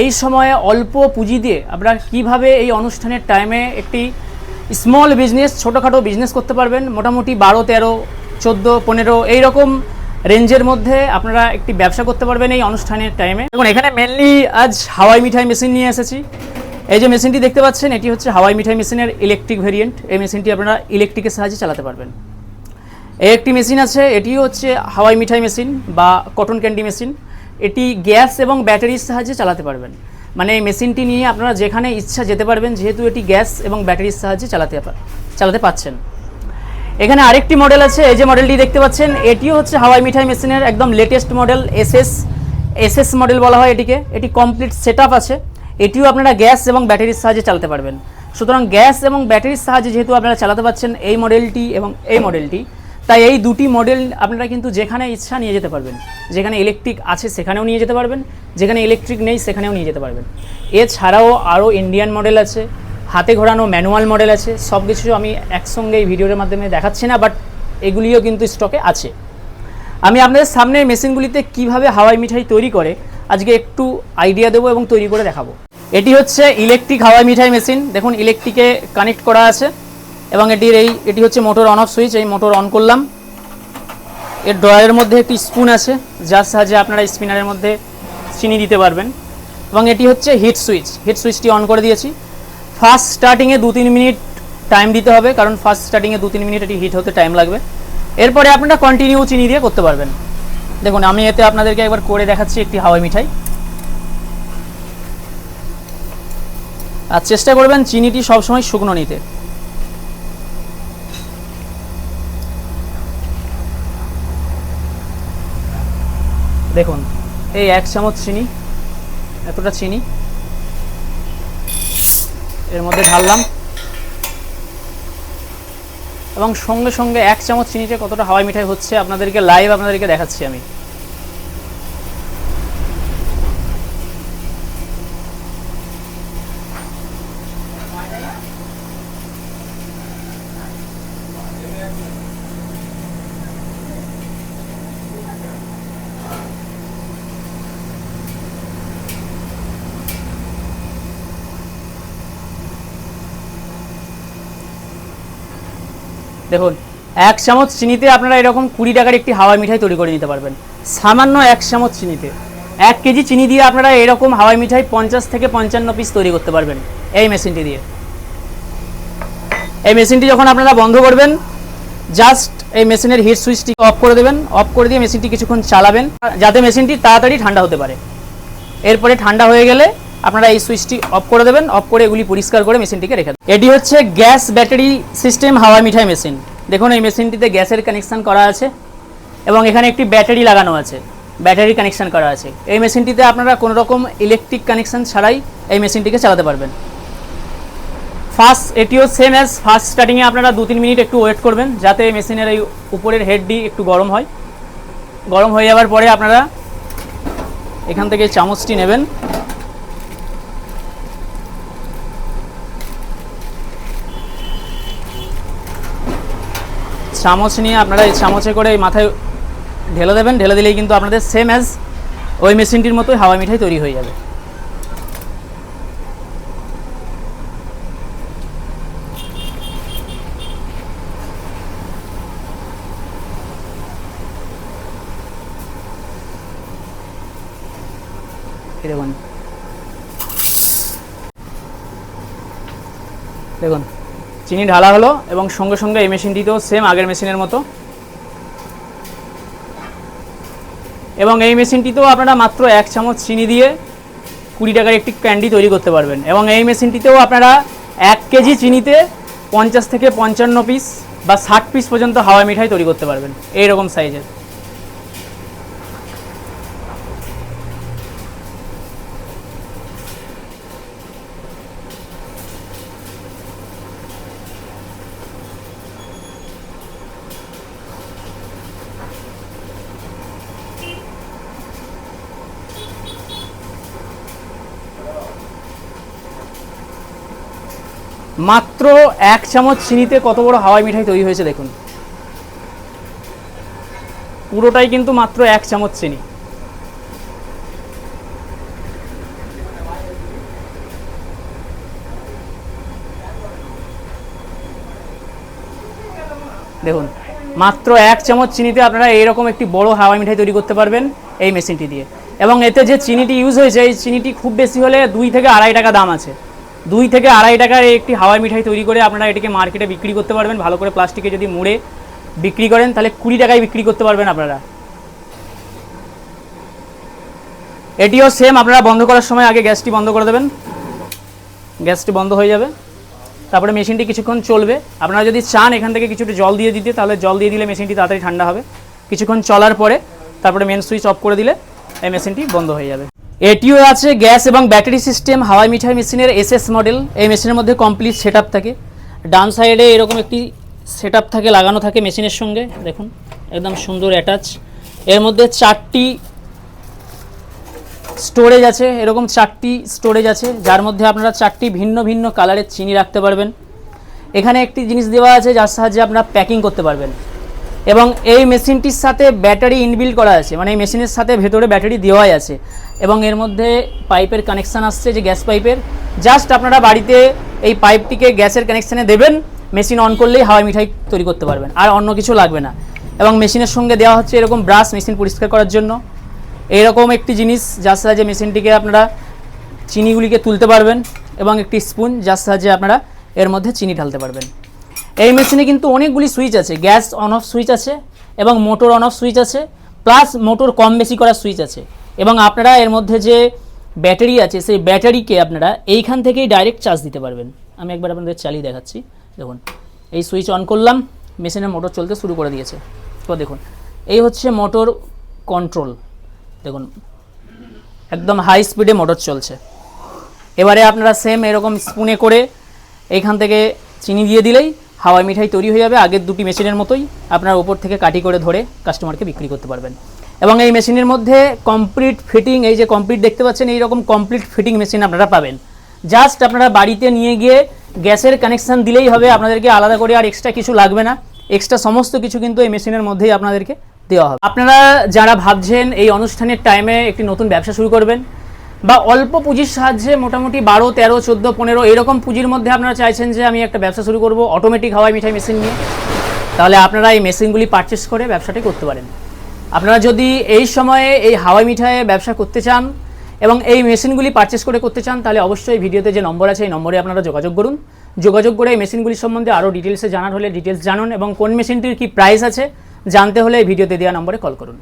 এই সময়ে অল্প পুঁজি দিয়ে আপনারা কীভাবে এই অনুষ্ঠানের টাইমে একটি স্মল বিজনেস ছোটোখাটো বিজনেস করতে পারবেন? মোটামুটি বারো, তেরো, চোদ্দ, পনেরো, এইরকম রেঞ্জের মধ্যে আপনারা একটি ব্যবসা করতে পারবেন এই অনুষ্ঠানের টাইমে দেখুন, এখানে মেনলি আজ হাওয়াই মিঠাই মেশিন নিয়ে এসেছি। এই যে মেশিনটি দেখতে পাচ্ছেন, এটি হচ্ছে হাওয়াই মিঠাই মেশিনের ইলেকট্রিক ভেরিয়েন্ট এই মেশিনটি আপনারা ইলেকট্রিকের সাহায্যে চালাতে পারবেন। এই একটি মেশিন আছে, এটিও হচ্ছে হাওয়াই মিঠাই মেশিন বা কটন ক্যান্ডি মেশিন এটি গ্যাস এবং ব্যাটারির সাহায্যে চালাতে পারবেন। মানে এই মেশিনটি নিয়ে আপনারা যেখানে ইচ্ছা যেতে পারবেন, যেহেতু এটি গ্যাস এবং ব্যাটারির সাহায্যে চালাতে চালাতে পাচ্ছেন। এখানে আরেকটি মডেল আছে, এই যে মডেলটি দেখতে পাচ্ছেন, এটিও হচ্ছে হাওয়াই মিঠাই মেশিনের একদম latest model SS SS model বলা হয় এটিকে। এটি কমপ্লিট সেট আছে। এটিও আপনারা গ্যাস এবং ব্যাটারির সাহায্যে চালাতে পারবেন। সুতরাং গ্যাস এবং ব্যাটারির সাহায্যে যেহেতু আপনারা চালাতে পারছেন, এই মডেলটি এবং এই মডেলটি তাই এই দুটি মডেল আপনারা কিন্তু যেখানে ইচ্ছা নিয়ে যেতে পারবেন। যেখানে ইলেকট্রিক আছে সেখানেও নিয়ে যেতে পারবেন, যেখানে ইলেকট্রিক নেই সেখানেও নিয়ে যেতে পারবেন। এছাড়াও আরও ইন্ডিয়ান মডেল আছে, হাতে ঘোরানো ম্যানুয়াল মডেল আছে সব কিছু আমি একসঙ্গে এই ভিডিওর মাধ্যমে দেখাচ্ছি না বাট এগুলিও কিন্তু স্টকে আছে। আমি আপনাদের সামনে মেশিনগুলিতে কীভাবে হাওয়াই মিঠাই তৈরি করে, আজকে একটু আইডিয়া দেবো এবং তৈরি করে দেখাবো। এটি হচ্ছে ইলেকট্রিক হাওয়াই মিঠাই মেশিন দেখুন ইলেকট্রিকে কানেক্ট করা আছে। এবং এটির এই, এটি হচ্ছে মোটর অন অফ সুইচ এই মোটর অন করলাম। এর ড্রয়ের মধ্যে একটি স্পুন আছে, যার সাহায্যে আপনারা স্পিনারের মধ্যে চিনি দিতে পারবেন। এবং এটি হচ্ছে হিট সুইচ হিট সুইচটি অন করে দিয়েছি। ফার্স্ট স্টার্টিংয়ে দু তিন মিনিট টাইম দিতে হবে, কারণ ফার্স্ট স্টার্টিংয়ে দু তিন মিনিট এটি হিট হতে টাইম লাগবে। এরপরে আপনারা কন্টিনিউ চিনি দিয়ে করতে পারবেন। দেখুন, আমি এতে আপনাদেরকে একবার করে দেখাচ্ছি একটি হাওয়াই মিঠাই। আর চেষ্টা করবেন চিনিটি সবসময় শুকনো নিতে। দেখুন, এই এক চামচ চিনি, এতটা চিনি। এর মধ্যে ঢাললাম। এবং সঙ্গে সঙ্গে এক চামচ চিনিতে কতটা হাওয়াই মিঠাই হচ্ছে আপনাদেরকে লাইভ আপনাদেরকে দেখাচ্ছি আমি। দেখুন, এক চামচ চিনিতে আপনারা এরকম কুড়ি টাকার একটি হাওয়াই মিঠাই তৈরি করে নিতে পারবেন। সামান্য এক চামচ চিনিতে। এক কেজি চিনি দিয়ে আপনারা এরকম হাওয়াই মিঠাই পঞ্চাশ থেকে পঞ্চান্ন পিস তৈরি করতে পারবেন এই মেশিনটি দিয়ে। এই মেশিনটি যখন আপনারা বন্ধ করবেন জাস্ট এই মেশিনের হিট সুইচটি অফ করে দেবেন। অফ করে দিয়ে মেশিনটি কিছুক্ষণ চালাবেন, যাতে মেশিনটি তাড়াতাড়ি ঠান্ডা হতে পারে। এরপরে ঠান্ডা হয়ে গেলে আপনারা এই সুইচটি অফ করে দেবেন, অফ করে এগুলি পরিষ্কার করে মেশিনটিকে রেখে দেবেন। এটি হচ্ছে গ্যাস ব্যাটারি সিস্টেম হাওয়া মিঠাই মেশিন। দেখুন, এই মেশিনটিতে গ্যাসের কানেকশান করা আছে এবং এখানে একটি ব্যাটারি লাগানো আছে ব্যাটারি কানেকশন করা আছে। এই মেশিনটিতে আপনারা কোনো রকম ইলেকট্রিক কানেকশন ছাড়াই এই মেশিনটিকে চালাতে পারবেন। ফার্স্ট এটিও সেম অ্যাজ ফার্স্ট স্টার্টিংয়ে আপনারা দু তিন মিনিট একটু ওয়েট করবেন, যাতে মেশিনের এই উপরের হেডটি একটু গরম হয়। গরম হয়ে যাওয়ার পরে আপনারা এখান থেকে চামচটি নেবেন। চামচ নিয়ে আপনারা এই চামচে করে এই মাথায় ঢেলে দেবেন। ঢেলে দিলেই কিন্তু আপনাদের সেম অ্যাজ ওই মেশিনটির মতোই হাওয়া মিঠাই তৈরি হয়ে যাবে। দেখুন। দেখুন। চিনি ঢালা হলো এবং সঙ্গে সঙ্গে এই মেশিনটিতেও সেম আগের মেশিনের মতো। এবং এই মেশিনটিতেও আপনারা মাত্র এক চামচ চিনি দিয়ে কুড়ি টাকার একটি ক্যান্ডি তৈরি করতে পারবেন। এবং এই মেশিনটিতেও আপনারা এক কেজি চিনিতে পঞ্চাশ থেকে পঞ্চান্ন পিস বা ষাট পিস পর্যন্ত হাওয়া মিঠাই তৈরি করতে পারবেন। এই রকম সাইজের মাত্র এক চামচ চিনিতে কত বড় হাওয়াই মিঠাই তৈরি হয়েছে দেখুন। পুরোটাই কিন্তু মাত্র এক চামচ চিনি। দেখুন, মাত্র এক চামচ চিনিতে আপনারা এইরকম একটি বড় হাওয়াই মিঠাই তৈরি করতে পারবেন এই মেশিনটি দিয়ে। এবং এতে যে চিনিটি ইউজ হয়েছে, এই চিনিটি খুব বেশি হলে দুই থেকে আড়াই টাকা দাম আছে। দুই থেকে আড়াই টাকার একটি হাওয়াই মিঠাই তৈরি করে আপনারা এটিকে মার্কেটে বিক্রি করতে পারবেন, ভালো করে প্লাস্টিকে যদি মুড়ে বিক্রি করেন, তাহলে কুড়ি টাকায় বিক্রি করতে পারবেন আপনারা। এটিও সেম আপনারা বন্ধ করার সময় আগে গ্যাসটি বন্ধ করে দেবেন। গ্যাসটি বন্ধ হয়ে যাবে। তারপরে মেশিনটি কিছুক্ষণ চলবে। আপনারা যদি চান এখান থেকে কিছুটা জল দিয়ে দিতে, তাহলে জল দিয়ে দিলে মেশিনটি তাড়াতাড়ি ঠান্ডা হবে। কিছুক্ষণ চলার পরে, তারপরে মেন সুইচ অফ করে দিলে এই মেশিনটি বন্ধ হয়ে যাবে। এটিও আছে, গ্যাস এবং ব্যাটারি সিস্টেম, হাওয়াই মিঠাই মেশিনের এসএস মডেল এই মেশিনের মধ্যে কমপ্লিট সেট থাকে। ডান সাইডে এরকম একটি সেট থাকে, লাগানো থাকে মেশিনের সঙ্গে। দেখুন, একদম সুন্দর অ্যাটাচ এর মধ্যে চারটি স্টোরেজ আছে, এরকম চারটি স্টোরেজ আছে, যার মধ্যে আপনারা চারটি ভিন্ন ভিন্ন কালারের চিনি রাখতে পারবেন। এখানে একটি জিনিস দেওয়া আছে, যার সাহায্যে আপনারা প্যাকিং করতে পারবেন। এবং এই মেশিনটির সাথে ব্যাটারি ইনবিল্ড করা আছে মানে এই মেশিনের সাথে ভেতরে ব্যাটারি দেওয়াই আছে। এবং এর মধ্যে পাইপের কানেকশান আসছে, যে গ্যাস পাইপের জাস্ট আপনারা বাড়িতে এই পাইপটিকে গ্যাসের কানেকশানে দেবেন মেশিন অন করলেই হাওয়াই মিঠাই তৈরি করতে পারবেন, আর অন্য কিছু লাগবে না। এবং মেশিনের সঙ্গে দেওয়া হচ্ছে এরকম ব্রাশ মেশিন পরিষ্কার করার জন্য। এইরকম একটি জিনিস, যার সাহায্যে মেশিনটিকে আপনারা চিনিগুলিকে তুলতে পারবেন, এবং একটি স্পুন যার সাহায্যে আপনারা এর মধ্যে চিনি ঢালতে পারবেন। এই মেশিনে কিন্তু অনেকগুলি সুইচ আছে গ্যাস অন অফ সুইচ আছে, এবং মোটর অন অফ সুইচ আছে প্লাস মোটর কম বেশি করার সুইচ আছে। এবং আপনারা এর মধ্যে যে ব্যাটারি আছে, সেই ব্যাটারিকে আপনারা এইখান থেকেই ডাইরেক্ট চার্জ দিতে পারবেন। আমি একবার আপনাদের চালিয়ে দেখাচ্ছি। দেখুন, এই সুইচ অন করলাম মেশিনের মোটর চলতে শুরু করে দিয়েছে। তো দেখুন, এই হচ্ছে মোটর কন্ট্রোল দেখুন, একদম হাই স্পিডে মোটর চলছে। এবারে আপনারা সেম এরকম স্পুনে করে এইখান থেকে চিনি দিয়ে দিলেই হাওয়াই মিঠাই তৈরি হয়ে যাবে। আগের দুটি মেশিনের মতোই আপনার ওপর থেকে কাটি করে ধরে কাস্টমারকে বিক্রি করতে পারবেন। এবং এই মেশিনের মধ্যে কমপ্লিট ফিটিং এই যে কমপ্লিট দেখতে পাচ্ছেন এই রকম কমপ্লিট ফিটিং মেশিন আপনারা পাবেন। জাস্ট আপনারা বাড়িতে নিয়ে গিয়ে গ্যাসের কানেকশান দিলেই হবে, আপনাদেরকে আলাদা করে আর এক্সট্রা কিছু লাগবে না। এক্সট্রা সমস্ত কিছু কিন্তু এই মেশিনের মধ্যেই আপনাদেরকে দেওয়া হবে। আপনারা যারা ভাবছেন এই অনুষ্ঠানের টাইমে একটি নতুন ব্যবসা শুরু করবেন, বা অল্প পুঁজির সাহায্যে মোটামুটি বারো, তেরো, চোদ্দ, পনেরো, এরকম পুঁজির মধ্যে আপনারা চাইছেন যে আমি একটা ব্যবসা শুরু করব অটোমেটিক হাওয়াই মিঠাই মেশিন নিয়ে, তাহলে আপনারা এই মেশিনগুলি পারচেস করে ব্যবসাটি করতে পারেন। আপনারা যদি এই সময়ে এই হাওয়াই মিঠাইয়ে ব্যবসা করতে চান এবং এই মেশিনগুলি পারচেস করে করতে চান, তাহলে অবশ্যই ভিডিওতে যে নম্বর আছে, এই নম্বরে আপনারা যোগাযোগ করুন। যোগাযোগ করে এই মেশিনগুলি সম্বন্ধে আরও ডিটেলসে জানার হলে ডিটেলস জানুন এবং কোন মেশিনটির কী প্রাইস আছে, জানতে হলে এই ভিডিওতে দেওয়া নম্বরে কল করুন।